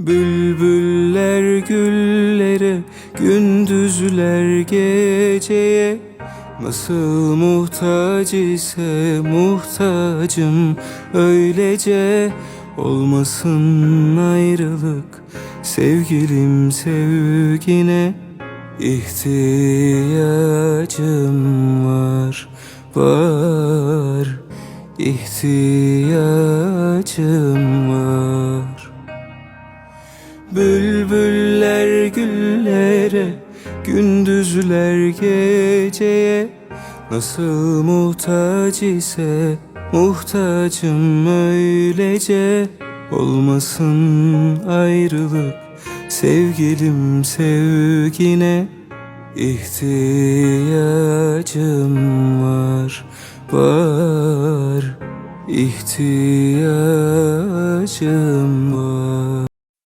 Bülbüller güllere, gündüzler geceye. Nasıl muhtaç ise muhtacım öylece Olmasın ayrılık sevgilim sevgine. İhtiyacım var, var. İhtiyacım var Bülbüller güllere, gündüzler geceye. Nasıl muhtaç ise muhtacım öylece. Olmasın ayrılık sevgilim sevgine. İhtiyacım var, var. İhtiyacım var